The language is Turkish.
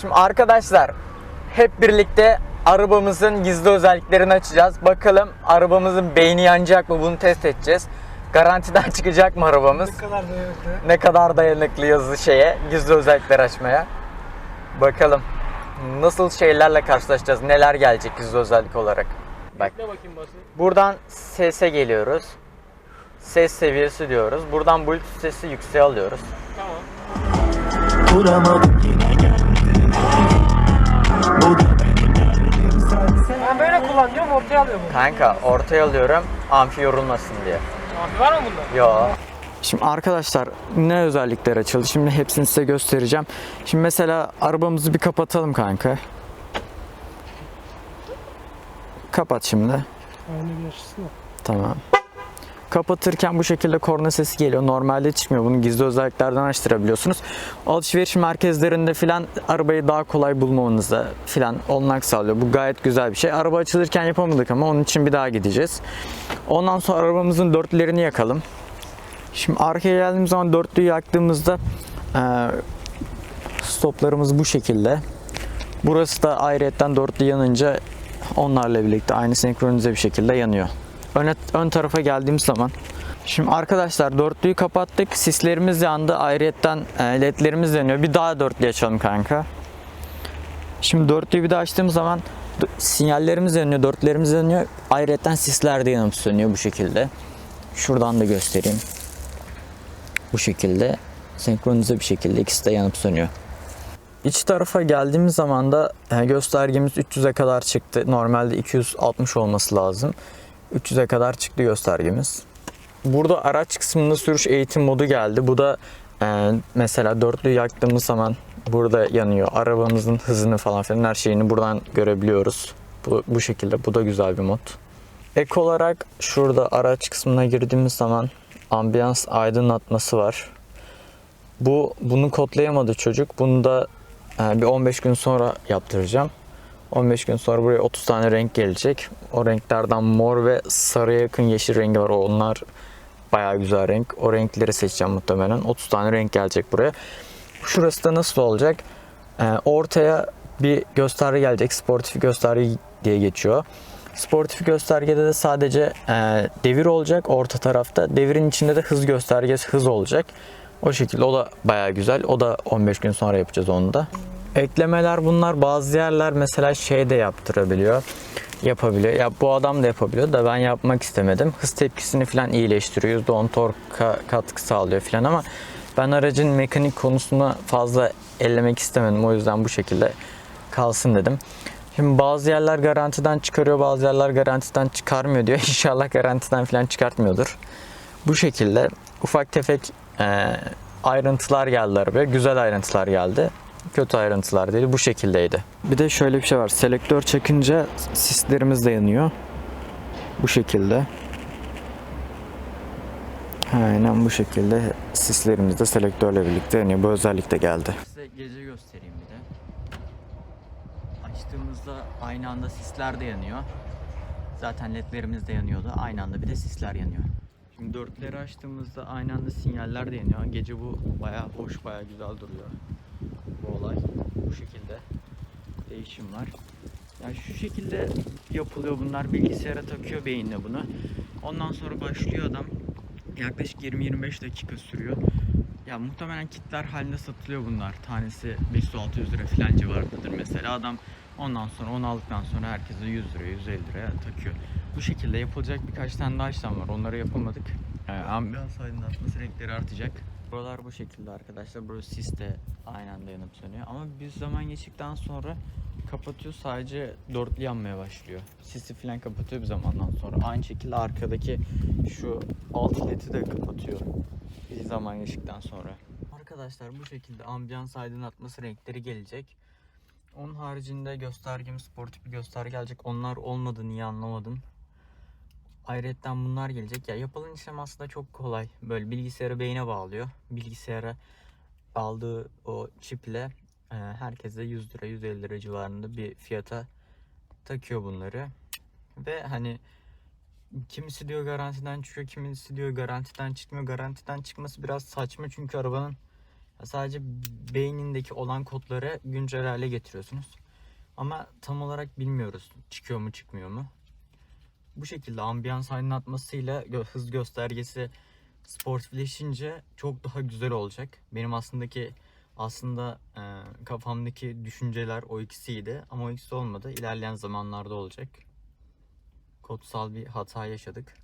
Şimdi arkadaşlar hep birlikte arabamızın gizli özelliklerini açacağız. Bakalım arabamızın beyni yanacak mı bunu test edeceğiz. Garantiden çıkacak mı arabamız? Ne kadar dayanıklı. Ne kadar dayanıklı yazı şeye, gizli özellikler açmaya. Bakalım nasıl şeylerle karşılaşacağız, neler gelecek gizli özellik olarak. Bak Ne bakayım basın. buradan sese geliyoruz. Ses seviyesi diyoruz. Buradan bluetooth sesi yükseğe alıyoruz. Tamam. Ortaya alıyorum. Kanka ortaya alıyorum amfi yorulmasın diye. Abi var mı bunda? Yo. Şimdi arkadaşlar ne özellikler açıldı? Şimdi hepsini size göstereceğim. Şimdi mesela arabamızı bir kapatalım kanka. Kapat şimdi. Aynı bir açısın Tamam. Kapatırken bu şekilde korna sesi geliyor. Normalde çıkmıyor. Bunu gizli özelliklerden açtırabiliyorsunuz. Alışveriş merkezlerinde filan arabayı daha kolay bulmamanıza filan olanak sağlıyor. Bu gayet güzel bir şey. Araba açılırken yapamadık ama onun için bir daha gideceğiz. Ondan sonra arabamızın dörtlerini yakalım. Şimdi arkaya geldiğimiz zaman dörtlüyü yaktığımızda stoplarımız bu şekilde. Burası da ayrıyetten dörtlü yanınca onlarla birlikte aynı senkronize bir şekilde yanıyor. Öne, ön tarafa geldiğimiz zaman Şimdi arkadaşlar dörtlüyü kapattık. Sislerimiz yandı. Ayrıyetten e, ledlerimiz yanıyor. Bir daha dörtlü açalım kanka. Şimdi dörtlüyü bir daha açtığımız zaman sinyallerimiz yanıyor, dörtlerimiz yanıyor. Ayrıyetten sisler de yanıp sönüyor bu şekilde. Şuradan da göstereyim. Bu şekilde senkronize bir şekilde ikisi de yanıp sönüyor. İç tarafa geldiğimiz zaman da e, göstergemiz 300'e kadar çıktı. Normalde 260 olması lazım. 300'e kadar çıktı göstergemiz. Burada araç kısmında sürüş eğitim modu geldi. Bu da e, mesela dörtlüyü yaktığımız zaman burada yanıyor. Arabamızın hızını falan filan her şeyini buradan görebiliyoruz. Bu, bu şekilde. Bu da güzel bir mod. Ek olarak şurada araç kısmına girdiğimiz zaman ambiyans aydınlatması var. Bu bunu kodlayamadı çocuk. Bunu da e, bir 15 gün sonra yaptıracağım. 15 gün sonra buraya 30 tane renk gelecek. O renklerden mor ve sarıya yakın yeşil rengi var. Onlar bayağı güzel renk. O renkleri seçeceğim muhtemelen. 30 tane renk gelecek buraya. Şurası da nasıl olacak? E, ortaya bir gösterge gelecek. Sportif gösterge diye geçiyor. Sportif göstergede de sadece e, devir olacak orta tarafta. Devirin içinde de hız göstergesi hız olacak. O şekilde o da bayağı güzel. O da 15 gün sonra yapacağız onu da. Eklemeler bunlar bazı yerler mesela şey de yaptırabiliyor. Yapabiliyor. Ya bu adam da yapabiliyor da ben yapmak istemedim. Hız tepkisini falan iyileştiriyor. %10 torka katkı sağlıyor falan ama ben aracın mekanik konusunu fazla ellemek istemedim. O yüzden bu şekilde kalsın dedim. Şimdi bazı yerler garantiden çıkarıyor, bazı yerler garantiden çıkarmıyor diyor. İnşallah garantiden falan çıkartmıyordur. Bu şekilde ufak tefek e, ayrıntılar geldi arabaya. Güzel ayrıntılar geldi. Kötü ayrıntılar değil. Bu şekildeydi. Bir de şöyle bir şey var. Selektör çakınca sislerimiz de yanıyor. Bu şekilde. Aynen bu şekilde sislerimiz de selektörle birlikte yanıyor. Bu özellik de geldi. Size gece göstereyim bir de. Açtığımızda aynı anda sisler de yanıyor. Zaten ledlerimiz de yanıyordu. Aynı anda bir de sisler yanıyor. Şimdi dörtleri açtığımızda aynı anda sinyaller de yanıyor. Gece bu bayağı hoş, bayağı güzel duruyor. Bu şekilde değişim var. Yani şu şekilde yapılıyor bunlar. Bilgisayara takıyor beyinle bunu. Ondan sonra başlıyor adam. Yaklaşık 20-25 dakika sürüyor. Ya muhtemelen kitler halinde satılıyor bunlar. Tanesi 500-600 lira filan civarındadır mesela. Adam ondan sonra onu aldıktan sonra herkese 100 lira 150 liraya takıyor. Bu şekilde yapılacak birkaç tane daha işlem var. Onları yapamadık. Ee, ambiyans aydınlatması renkleri artacak. Buralar bu şekilde arkadaşlar. Burası sis de aynı anda yanıp sönüyor. Ama biz zaman geçtikten sonra kapatıyor sadece dörtlü yanmaya başlıyor. Sisi falan kapatıyor bir zamandan sonra. Aynı şekilde arkadaki şu alt ledi de kapatıyor. Bir zaman geçtikten sonra. Arkadaşlar bu şekilde ambiyans aydınlatması renkleri gelecek. Onun haricinde göstergemiz sportif bir gösterge gelecek. Onlar olmadı niye anlamadım. Ayrıca bunlar gelecek. Ya yapılan işlem aslında çok kolay. Böyle bilgisayarı beyne bağlıyor. Bilgisayara aldığı o çiple e, herkese 100 lira 150 lira civarında bir fiyata takıyor bunları. Ve hani kimisi diyor garantiden çıkıyor, kimisi diyor garantiden çıkmıyor. Garantiden çıkması biraz saçma çünkü arabanın Sadece beynindeki olan kodları güncel hale getiriyorsunuz. Ama tam olarak bilmiyoruz çıkıyor mu çıkmıyor mu. Bu şekilde ambiyans aydınlatmasıyla gö- hız göstergesi sportifleşince çok daha güzel olacak. Benim aslındaki aslında e, kafamdaki düşünceler o ikisiydi ama o ikisi olmadı. İlerleyen zamanlarda olacak. Kodsal bir hata yaşadık.